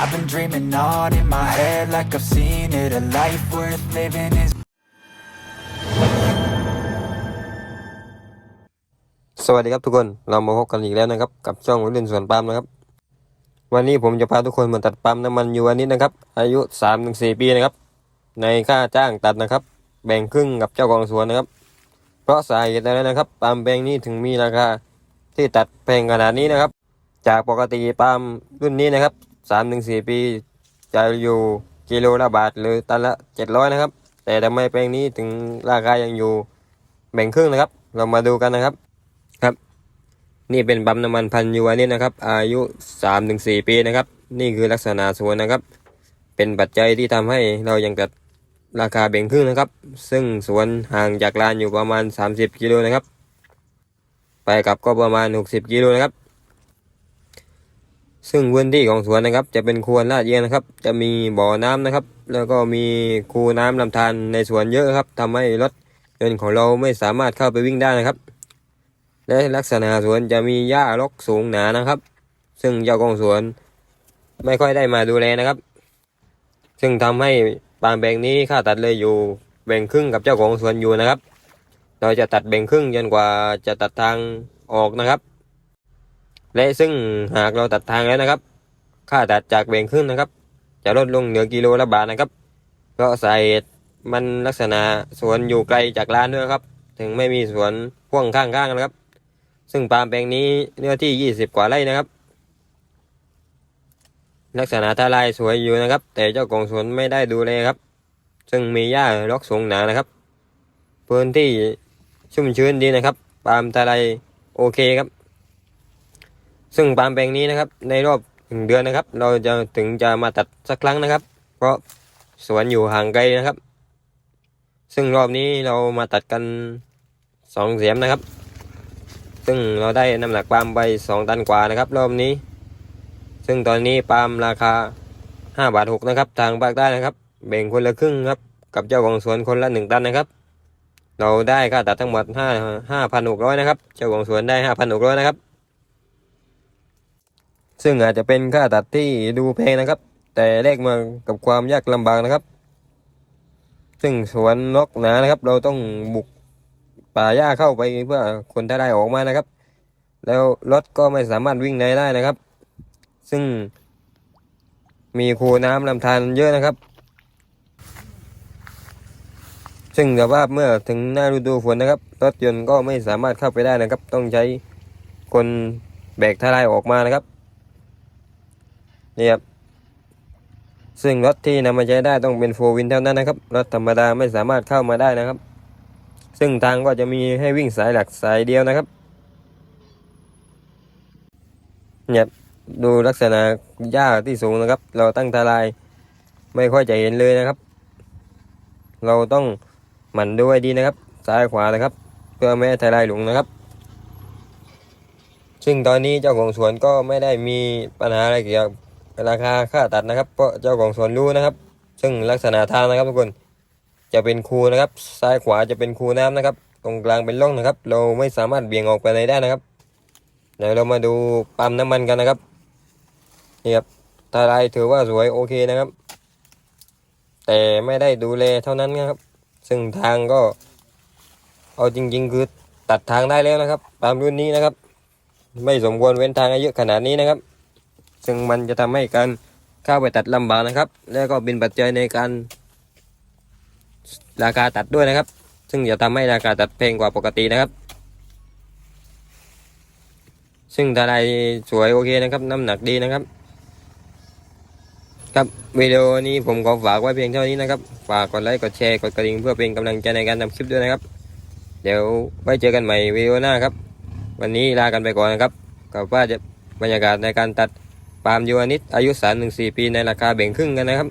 I've been dreaming on in my head like I've seen it. A life worth living is สวัสดีครับทุกคน เรามาพบกันอีกแล้วนะครับ กับช่องวัยรุ่นสวนปาล์มนะครับ วันนี้ผมจะพาทุกคนมาตัดปั๊มน้ำมันยูวานิดนะครับ อายุสามถึงสี่ปีนะครับ ในค่าจ้างตัดนะครับ แบ่งครึ่งกับเจ้าของสวนนะครับ ราะสาเหตุอะไรนะครับปาล์มแปลงนี้ถึงมีราคาที่ตัดแพงขนาดนี้นะครับ จากปกติปาล์มรุ่นนี้นะครับสามถึงสี่ปีจะอยู่กิโลละบาทหรือตันละเจ็ดร้อยนะครับ แต่ทำไมแปลงนี้ถึงราคายังอยู่แบ่งครึ่งนะครับ เรามาดูกันนะครับครับ นี่เป็นปั๊มน้ำมันพันยูวานิดนะครับ อายุสามถึงสี่ปีนะครับ นี่คือลักษณะสวนนะครับ เป็นปัจจัยที่ทำให้เรายังตัด ราคาแบ่งครึ่งนะครับ ซึ่งสวนห่างจากลานอยู่ประมาณ 30กิโลนะครับ ไปกลับก็ประมาณ 60กิโลนะครับ ซึ่งพื้นที่ของสวนนะครับ จะเป็นควรลาดเอียงนะครับ จะมีบ่อน้ำนะครับ แล้วก็มีคูน้ำลำธารในสวนเยอะครับทำให้รถยนต์ของเราไม่สามารถเข้าไปวิ่งได้นะครับ และลักษณะสวนจะมีหญ้ารกสูงหนานะครับ ซึ่งเจ้าของสวนไม่ค่อยได้มาดูแลนะครับ ซึ่งทำให้ ปาล์มแบ่งนี้ค่าตัดเลยอยู่แบ่งครึ่งกับเจ้าของสวนอยู่นะครับ เราจะตัดแบ่งครึ่งจนกว่าจะตัดทางออกนะครับ และซึ่งหากเราตัดทางแล้วนะครับ ค่าตัดจากแบ่งครึ่งนะครับ จะลดลงเหลือกิโลละบาทนะครับ เพราะสาเหตุมันลักษณะสวนอยู่ไกลจากร้านด้วยครับ ถึงไม่มีสวนพ่วงข้างๆนะครับ ซึ่งปาล์มแปลงนี้เนื้อที่ยี่สิบกว่าไร่นะครับ ลักษณะทลายสวยอยู่นะครับ แต่เจ้าของสวนไม่ได้ดูแลครับ ซึ่งมีหญ้ารกสูงหนานะครับ พื้นที่ชุ่มชื้นดีนะครับ ปาล์มทลายโอเคครับ ซึ่งปาล์มแปลงนี้นะครับ ในรอบหนึ่งเดือนนะครับ เราจะถึงจะมาตัดสักครั้งนะครับ เพราะสวนอยู่ห่างไกลนะครับ ซึ่งรอบนี้เรามาตัดกันสองเสียมนะครับ ซึ่งเราได้น้ำหนักปาล์มไปสองตันกว่านะครับ รอบนี้ ซึ่งตอนนี้ปาล์มราคาห้าบาทหกนะครับ ทางภาคใต้นะครับ แบ่งคนละครึ่งครับ กับเจ้าของสวนคนละหนึ่งตันนะครับ เราได้ค่าตัดทั้งหมดห้าห้าพันหกร้อยนะครับ เจ้าของสวนได้ห้าพันหกร้อยนะครับ ซึ่งอาจจะเป็นค่าตัดที่ดูแพงนะครับ แต่แลกมากับความยากลำบากนะครับ ซึ่งสวนนกหนานะครับ เราต้องบุกป่าหญ้าเข้าไปเพื่อคนถ้าได้ออกมานะครับ แล้วรถก็ไม่สามารถวิ่งในได้นะครับ ซึ่ง มีคูน้ำลำธารเยอะนะครับ ซึ่งแต่ว่าเมื่อถึงหน้าฤดูฝนนะครับ รถยนต์ก็ไม่สามารถเข้าไปได้นะครับ ต้องใช้คนแบกทลายออกมานะครับนี่ครับซึ่งรถที่นำมาใช้ได้ต้องเป็นโฟวินเท่านั้นนะครับรถธรรมดาไม่สามารถเข้ามาได้นะครับ ซึ่งทางก็จะมีให้วิ่งสายหลักสายเดียวนะครับเนี่ย ดูลักษณะหญ้าที่สูงนะครับ เราตั้งทลายไม่ค่อยจะเห็นเลยนะครับ เราต้องหมั่นดูให้ดีนะครับ ซ้ายขวานะครับ เพื่อไม่ให้ทลายหลงนะครับ ซึ่งตอนนี้เจ้าของสวนก็ไม่ได้มีปัญหาอะไรเกี่ยวกับราคาค่าตัดนะครับ เพราะเจ้าของสวนรู้นะครับ ซึ่งลักษณะทางนะครับทุกคนจะเป็นคูนะครับ ซ้ายขวาจะเป็นคูน้ำนะครับ ตรงกลางเป็นร่องนะครับ เราไม่สามารถเบี่ยงออกไปไหนได้นะครับเดี๋ยวเรามาดูปั๊มน้ำมันกันนะครับ นี่ครับทลายถือว่าสวยโอเคนะครับ แต่ไม่ได้ดูแลเท่านั้นนะครับ ซึ่งทางก็ เอาจริง ๆ คือตัดทางได้แล้วนะครับปั๊มรุ่นนี้นะครับ ไม่สมควรเว้นทางอายุขนาดนี้นะครับ ซึ่งมันจะทำให้การเข้าไปตัดลำบากนะครับ แล้วก็เป็นปัจจัยในการราคาตัดด้วยนะครับ ซึ่งจะทำให้ราคาตัดแพงกว่าปกตินะครับ ซึ่งทลายสวยโอเคนะครับ น้ำหนักดีนะครับ ครับวิดีโอนี้ผมขอฝากไว้เพียงเท่านี้นะครับฝากกดไลค์กดแชร์กดกระดิ่งเพื่อเป็นกำลังใจในการทำคลิปด้วยนะครับ เดี๋ยวไว้เจอกันใหม่วิดีโอหน้าครับ วันนี้ลากันไปก่อนนะครับกับว่าจะบรรยากาศในการตัดปาล์มยูอานิตอายุ3-4ปีในราคาเบ่งครึ่งกันนะครับ